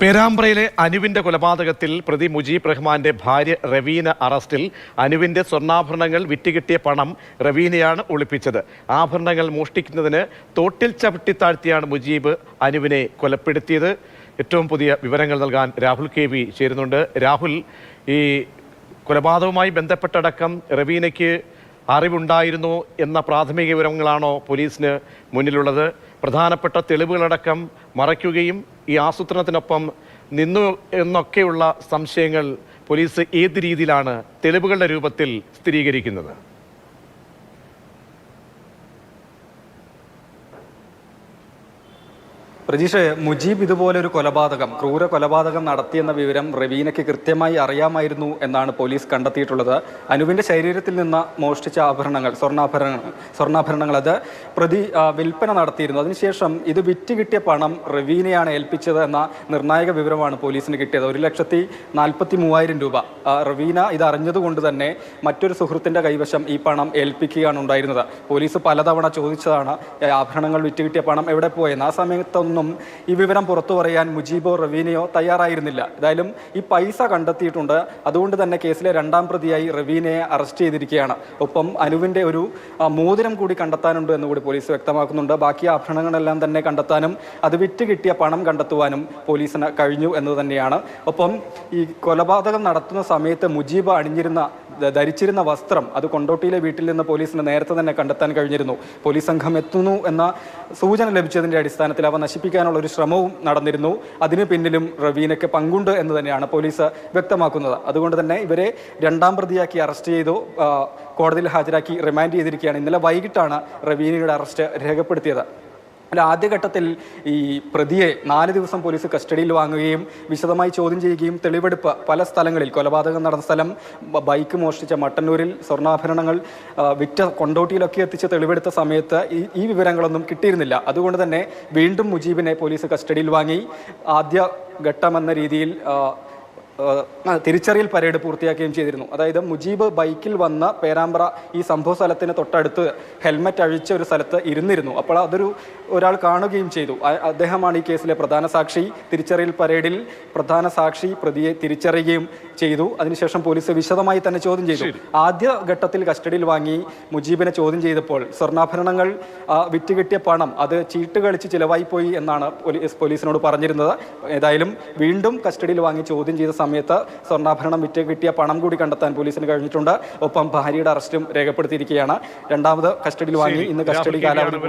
പേരാമ്പ്രയിലെ അനുവിന്റെ കൊലപാതകത്തിൽ പ്രതി മുജീബ് റഹ്മാന്റെ ഭാര്യ റവീന അറസ്റ്റിൽ അനുവിന്റെ സ്വർണാഭരണങ്ങൾ വിറ്റുകിട്ടിയ പണം റവീനയാണ് ഒളിപ്പിച്ചത്. ആഭരണങ്ങൾ മോഷ്ടിക്കുന്നതിന് തോട്ടിൽ ചവിട്ടി താഴ്ത്തിയാണ് മുജീബ് അനുവിനെ കൊലപ്പെടുത്തിയത്. ഏറ്റവും പുതിയ വിവരങ്ങൾ നൽകാൻ രാഹുൽ കെ വി ചേരുന്നുണ്ട്. രാഹുൽ ഈ കൊലപാതകവുമായി ബന്ധപ്പെട്ടടക്കം റവീനയ്ക്ക് അറിവുണ്ടായിരുന്നു എന്ന പ്രാഥമിക വിവരങ്ങളാണോ പോലീസിന് മുന്നിലുള്ളത്? പ്രധാനപ്പെട്ട തെളിവുകളടക്കം മറയ്ക്കുകയും ഈ ആസൂത്രണത്തിനൊപ്പം നിന്നു എന്നൊക്കെയുള്ള സംശയങ്ങൾ പോലീസ് ഏത് രീതിയിലാണ് തെളിവുകളുടെ രൂപത്തിൽ സ്ഥിരീകരിക്കുന്നത്? പ്രജീഷ് മുജീബ് ഇതുപോലെ ഒരു കൊലപാതകം ക്രൂര കൊലപാതകം നടത്തിയെന്ന വിവരം റവീനയ്ക്ക് കൃത്യമായി അറിയാമായിരുന്നു എന്നാണ് പോലീസ് കണ്ടെത്തിയിട്ടുള്ളത്. അനുവിന്റെ ശരീരത്തിൽ നിന്ന് മോഷ്ടിച്ച ആഭരണങ്ങൾ സ്വർണാഭരണങ്ങൾ സ്വർണാഭരണങ്ങൾ അത് പ്രതി വിൽപ്പന നടത്തിയിരുന്നു. അതിനുശേഷം ഇത് വിറ്റ് കിട്ടിയ പണം റവീനയാണ് ഏൽപ്പിച്ചത് എന്ന നിർണായക വിവരമാണ് പോലീസിന് കിട്ടിയത്. ഒരു ലക്ഷത്തി നാൽപ്പത്തി മൂവായിരം രൂപ റവീന ഇത് അറിഞ്ഞതുകൊണ്ട് തന്നെ മറ്റൊരു സുഹൃത്തിന്റെ കൈവശം ഈ പണം ഏൽപ്പിക്കുകയാണ് ഉണ്ടായിരുന്നത്. പോലീസ് പലതവണ ചോദിച്ചതാണ് ആഭരണങ്ങൾ വിറ്റ് കിട്ടിയ പണം എവിടെ പോയെന്ന്? ആ സമയത്തൊന്നും ഈ വിവരം പുറത്തു പറയാൻ മുജീബോ റവീനയോ തയ്യാറായിരുന്നില്ല. ഏതായാലും ഈ പൈസ കണ്ടെത്തിയിട്ടുണ്ട്. അതുകൊണ്ട് തന്നെ കേസിലെ രണ്ടാം പ്രതിയായി റവീനയെ അറസ്റ്റ് ചെയ്തിരിക്കുകയാണ്. ഒപ്പം അനുവിന്റെ ഒരു മോതിരം കൂടി കണ്ടെത്താനുണ്ട് എന്നുകൂടി പോലീസ് വ്യക്തമാക്കുന്നുണ്ട്. ബാക്കി ആഭരണങ്ങളെല്ലാം തന്നെ കണ്ടെത്താനും അത് വിറ്റ് കിട്ടിയ പണം കണ്ടെത്തുവാനും പോലീസിന് കഴിഞ്ഞു എന്ന് തന്നെയാണ്. ഒപ്പം ഈ കൊലപാതകം നടത്തുന്ന സമയത്ത് മുജീബ് അണിഞ്ഞിരുന്ന ധരിച്ചിരുന്ന വസ്ത്രം അത് കൊണ്ടോട്ടിയിലെ വീട്ടിൽ നിന്ന് പോലീസിന് നേരത്തെ തന്നെ കണ്ടെത്താൻ കഴിഞ്ഞിരുന്നു. പോലീസ് സംഘം എത്തുന്നു എന്ന സൂചന ലഭിച്ചതിന്റെ അടിസ്ഥാനത്തിൽ അവ നശിപ്പിക്കാനുള്ള ഒരു ശ്രമവും നടന്നിരുന്നു. അതിന് പിന്നിലും റവീനയ്ക്ക് പങ്കുണ്ട് എന്ന് തന്നെയാണ് പോലീസ് വ്യക്തമാക്കുന്നത്. അതുകൊണ്ട് തന്നെ ഇവരെ രണ്ടാം പ്രതിയാക്കി അറസ്റ്റ് ചെയ്തു. കോടതിയിൽ ഹാജരാക്കി റിമാൻഡ് ചെയ്തിരിക്കുകയാണ്. ഇന്നലെ വൈകിട്ടാണ് റവീനയുടെ അറസ്റ്റ് രേഖപ്പെടുത്തിയത്. അല്ല ആദ്യഘട്ടത്തിൽ ഈ പ്രതിയെ നാല് ദിവസം പോലീസ് കസ്റ്റഡിയിൽ വാങ്ങുകയും വിശദമായി ചോദ്യം ചെയ്യുകയും തെളിവെടുപ്പ് പല സ്ഥലങ്ങളിൽ കൊലപാതകം നടന്ന സ്ഥലം ബൈക്ക് മോഷ്ടിച്ച മട്ടന്നൂരിൽ സ്വർണാഭരണങ്ങൾ വിറ്റ കൊണ്ടോട്ടിയിലൊക്കെ എത്തിച്ച് തെളിവെടുത്ത സമയത്ത് ഈ ഈ വിവരങ്ങളൊന്നും കിട്ടിയിരുന്നില്ല. അതുകൊണ്ട് തന്നെ വീണ്ടും മുജീബിനെ പോലീസ് കസ്റ്റഡിയിൽ വാങ്ങി. ആദ്യ ഘട്ടമെന്ന രീതിയിൽ തിരിച്ചറിയൽ പരേഡ് പൂർത്തിയാക്കുകയും ചെയ്തിരുന്നു. അതായത് മുജീബ് ബൈക്കിൽ വന്ന പേരാമ്പ്ര ഈ സംഭവ സ്ഥലത്തിന് തൊട്ടടുത്ത് ഹെൽമറ്റ് അഴിച്ച ഒരു സ്ഥലത്ത് ഇരുന്നിരുന്നു. അപ്പോൾ അതൊരു ഒരാൾ കാണുകയും ചെയ്തു. അദ്ദേഹമാണ് ഈ കേസിലെ പ്രധാന സാക്ഷി. തിരിച്ചറിയൽ പരേഡിൽ പ്രധാന സാക്ഷി പ്രതിയെ തിരിച്ചറിയുകയും ചെയ്തു. അതിനുശേഷം പോലീസ് വിശദമായി തന്നെ ചോദ്യം ചെയ്തു. ആദ്യ ഘട്ടത്തിൽ കസ്റ്റഡിയിൽ വാങ്ങി മുജീബിനെ ചോദ്യം ചെയ്തപ്പോൾ സ്വർണാഭരണങ്ങൾ വിറ്റുകിട്ടിയ പണം അത് ചീട്ട് കളിച്ച് ചിലവായിപ്പോയി എന്നാണ് പോലീസ് പോലീസിനോട് പറഞ്ഞിരുന്നത്. ഏതായാലും വീണ്ടും കസ്റ്റഡിയിൽ വാങ്ങി ചോദ്യം ചെയ്ത സമയത്ത് സ്വർണാഭരണം വിറ്റ് കിട്ടിയ പണം കൂടി കണ്ടെത്താൻ പോലീസിന് കഴിഞ്ഞിട്ടുണ്ട്. ഒപ്പം ഭാര്യയുടെ അറസ്റ്റും രേഖപ്പെടുത്തിയിരിക്കുകയാണ്. രണ്ടാമത് കസ്റ്റഡിയിൽ വാങ്ങി ഇന്ന് കസ്റ്റഡി കാലാവധി